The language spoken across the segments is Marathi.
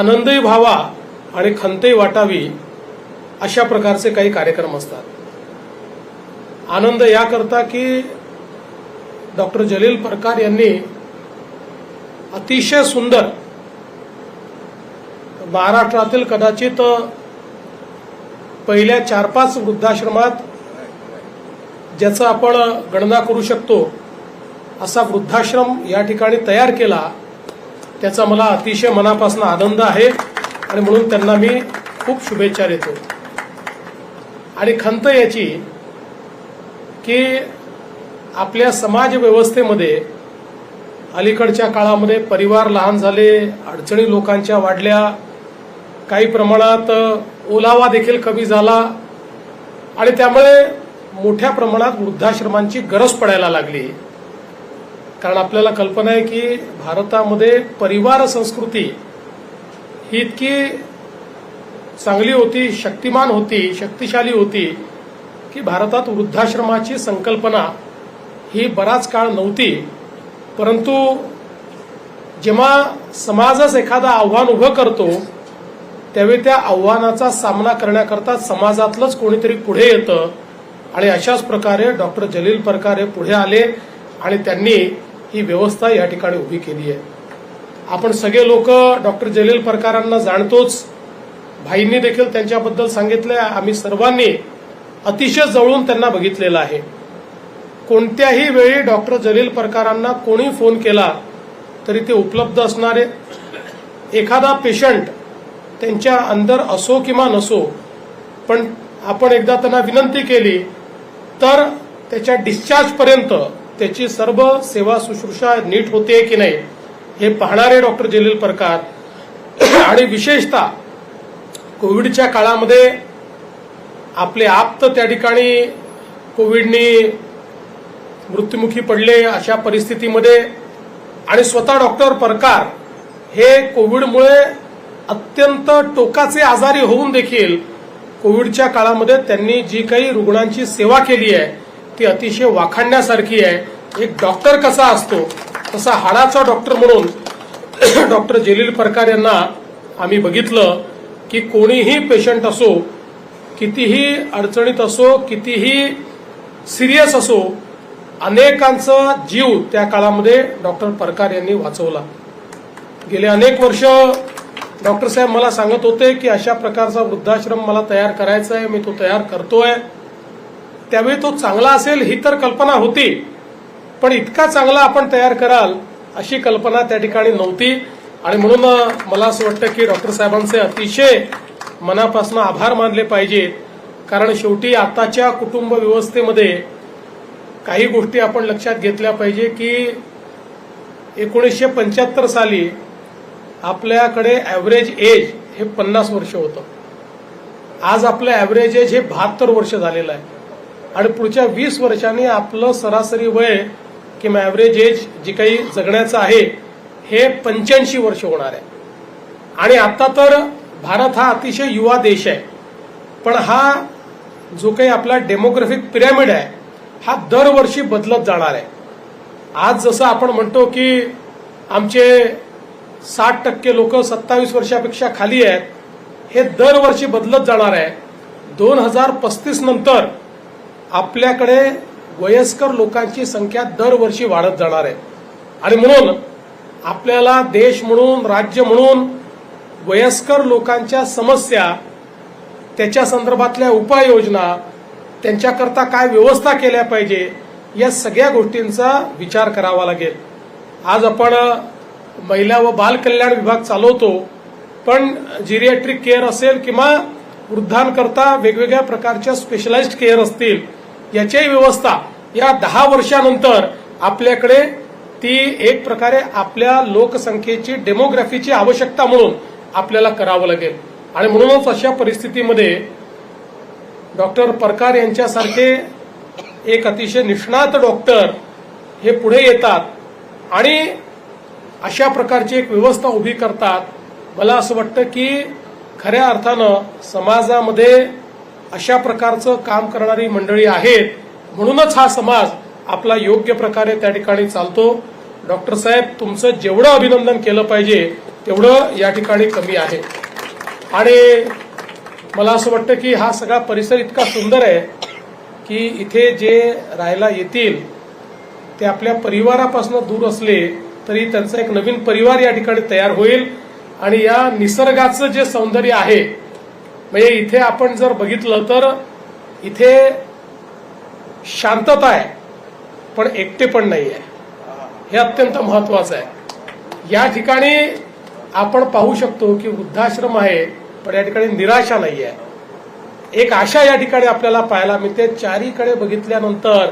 आनंदही व्हावा आणि खंतही वाटावी अशा प्रकारचे काही कार्यक्रम असतात. आनंद याकरता की डॉक्टर जलील परकार यांनी अतिशय सुंदर महाराष्ट्रातील कदाचित पहिल्या चार पाच वृद्धाश्रमात ज्याचं आपण गणना करू शकतो असा वृद्धाश्रम या ठिकाणी तयार केला त्याचा मला अतिशय मनापासून आनंद आहे. आणि म्हणून त्यांना मी खूप शुभेच्छा देतो. आणि खंत याची की आपल्या समाज व्यवस्थेमध्ये अलीकडच्या काळामध्ये परिवार लहान झाले अडचणी लोकांच्या वाढल्या काही प्रमाणात ओलावा देखील कमी झाला. आणि त्यामुळे मोठ्या प्रमाणात वृद्धाश्रमांची गरज पडायला लागली. कारण आपल्याला कल्पना आहे की भारतामध्ये परिवार संस्कृती ही इतकी चांगली होती शक्तिमान होती शक्तिशाली होती की भारतात वृद्धाश्रमाची संकल्पना ही बराच काळ नव्हती. परंतु जेव्हा समाजच एखादं आव्हान उभं करतो त्यावेळी त्या आव्हानाचा सामना करण्याकरता समाजातलंच कोणीतरी पुढे येतं. आणि अशाच प्रकारे डॉक्टर जलील परकार हे पुढे आले आणि त्यांनी ही व्यवस्था या ठिकाणी उभी केली आहे. आपण सगळे लोक डॉक्टर जलील परकारांना जाणतोच. भाईंनी देखील त्यांच्याबद्दल सांगितलंय. आम्ही सर्वांनी अतिशय जवळून त्यांना बघितलेलं आहे. कोणत्याही वेळी डॉक्टर जलील परकारांना कोणी फोन केला तरी ते उपलब्ध असणारे. एखादा पेशंट त्यांच्या अंदर असो किंवा नसो पण आपण एकदा त्यांना विनंती केली तर त्याच्या डिस्चार्जपर्यंत त्याची सर्व सेवा शुश्रूषा नीट होते की नाही हे पाहणारे डॉक्टर जलील परकार. आणि विशेषतः कोविडच्या काळामध्ये आपले आप्त त्या ठिकाणी कोविडनी मृत्युमुखी पडले अशा परिस्थितीमध्ये आणि स्वतः डॉक्टर परकार हे कोविडमुळे अत्यंत टोकाचे आजारी होऊन देखील कोविडच्या काळामध्ये त्यांनी जी काही रुग्णांची सेवा केली आहे ती अतिशय वाखाणण्यासारखी आहे. एक डॉक्टर कसा असतो तसा हाडाचा डॉक्टर म्हणून डॉक्टर जलील परकार यांना आम्ही बघितलं की कोणीही पेशंट असो कितीही अडचणीत असो कितीही सिरियस असो अनेकांचा जीव त्या काळामध्ये डॉक्टर परकार यांनी वाचवला. गेले अनेक वर्ष डॉक्टर साहेब मला सांगत होते की अशा प्रकारचा वृद्धाश्रम मला तयार करायचा आहे मी तो तयार करतोय. त्यावेळी तो चांगला असेल ही तर कल्पना होती. पण इतका चांगला आपण तयार कराल अशी कल्पना त्या ठिकाणी नव्हती. आणि म्हणून मला असं वाटतं की डॉक्टर साहेबांचे अतिशय मनापासून आभार मानले पाहिजेत कारण शेवटी आताच्या कुटुंब व्यवस्थेमध्ये काही गोष्टी आपण लक्षात घेतल्या पाहिजे की एकोणीसशे पंच्याहत्तर साली आपल्याकडे ॲव्हरेज एज हे पन्नास वर्ष होतं. आज आपलं ॲव्हरेज एज हे बहात्तर वर्ष झालेलं आहे. आणि पुढच्या वीस वर्षांनी आपलं सरासरी वय किंवा ॲव्हरेज एज जे काही जगण्याचं आहे हे पंच्याऐंशी वर्ष होणार आहे. आणि आता तर भारत हा अतिशय युवा देश आहे. पण हा जो काही आपला डेमोग्राफिक पिरॅमिड आहे हा दरवर्षी बदलत जाणार आहे. आज जसं आपण म्हणतो की आमचे साठ टक्के लोक सत्तावीस वर्षापेक्षा खाली आहेत हे दरवर्षी बदलत जाणार आहे. दोन हजार पस्तीस नंतर आपल्याकडे वयस्कर लोकांची संख्या दरवर्षी वाढत जाणार आहे. आणि म्हणून आपल्याला देश म्हणून राज्य म्हणून वयस्कर लोकांच्या समस्या त्याच्या संदर्भातल्या उपाययोजना त्यांच्याकरता काय व्यवस्था केल्या पाहिजे या सगळ्या गोष्टींचा विचार करावा लागेल. आज आपण महिला व बाल कल्याण विभाग चालवतो पण जिरियाट्रिक केअर असेल किंवा वृद्धांकरता वेगवेगळ्या प्रकारच्या स्पेशलाइज्ड केअर असतील याच्याही व्यवस्था. या दहा वर्षानंतर आपल्याकडे ती एक प्रकारे आपल्या लोकसंख्येची डेमोग्राफीची आवश्यकता म्हणून आपल्याला करावं लागेल. आणि म्हणूनच अशा परिस्थितीमध्ये डॉक्टर परकार यांच्यासारखे एक अतिशय निष्णात डॉक्टर हे पुढे येतात आणि अशा प्रकारची एक व्यवस्था उभी करतात. मला असं वाटतं की खऱ्या अर्थानं समाजामध्ये अशा प्रकारचं काम करणारी मंडळी आहेत. म्हणूनच हा समाज आपला योग्य प्रकारे त्या ठिकाणी चालतो. डॉक्टर साहेब तुमचं जेवढं अभिनंदन केलं पाहिजे तेवढं या ठिकाणी कमी आहे. आणि मला असं वाटतं की हा सगळा परिसर इतका सुंदर आहे की इथे जे राहायला येतील ते आपल्या परिवारापासून दूर असले तरी त्यांचा एक नवीन परिवार या ठिकाणी तयार होईल. आणि या निसर्गाचं जे सौंदर्य आहे म्हणजे इथे आपण जर बघितलं तर इथे शांतता आहे पण एकटे पण नाही आहे हे अत्यंत महत्वाचं आहे. या ठिकाणी आपण पाहू शकतो की वृद्धाश्रम आहे पण या ठिकाणी निराशा नाही आहे एक आशा या ठिकाणी आपल्याला पाहायला मिळते. चारीकडे बघितल्यानंतर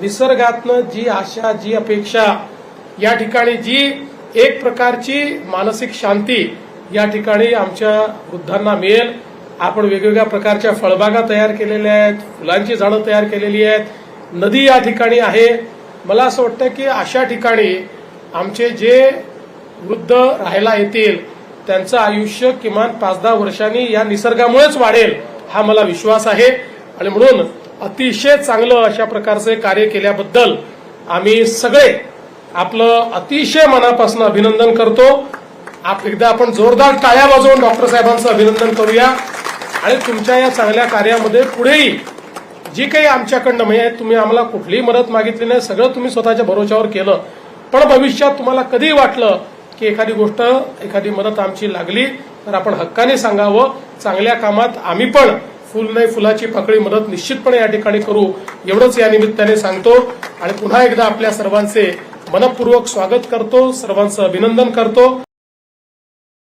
निसर्गातनं जी आशा जी अपेक्षा या ठिकाणी जी एक प्रकारची मानसिक शांती या ठिकाणी आमच्या वृद्धांना मिळेल. आपण वेगवेगळ्या प्रकारच्या फळबागा तयार केलेल्या आहेत फुलांची झाडं तयार केलेली आहेत. नदी या ठिकाणी आहे. मला असं वाटतं की अशा ठिकाणी आमचे जे वृद्ध राहायला येतील त्यांचं आयुष्य किमान पाच दहा वर्षांनी या निसर्गामुळेच वाढेल हा मला विश्वास आहे. आणि म्हणून अतिशय चांगलं अशा प्रकारचे कार्य केल्याबद्दल आम्ही सगळे आपलं अतिशय मनापासून अभिनंदन करतो. आप एकदा आपण जोरदार टाळ्या वाजवून डॉक्टर साहेबांचं अभिनंदन करूया. आणि तुमच्या या चांगल्या कार्यामध्ये पुढेही जी काही आमच्याकडनं म्हणजे तुम्ही आम्हाला कुठलीही मदत मागितली नाही सगळं तुम्ही स्वतःच्या भरोशावर केलं. पण भविष्यात तुम्हाला कधीही वाटलं की एखादी गोष्ट एखादी मदत आमची लागली तर आपण हक्काने सांगावं. चांगल्या कामात आम्ही पण फुल नाही फुलाची पाकळी मदत निश्चितपणे या ठिकाणी करू. एवढंच या निमित्ताने सांगतो. आणि पुन्हा एकदा आपल्या सर्वांचे मनपूर्वक स्वागत करतो. सर्वांचं अभिनंदन करतो.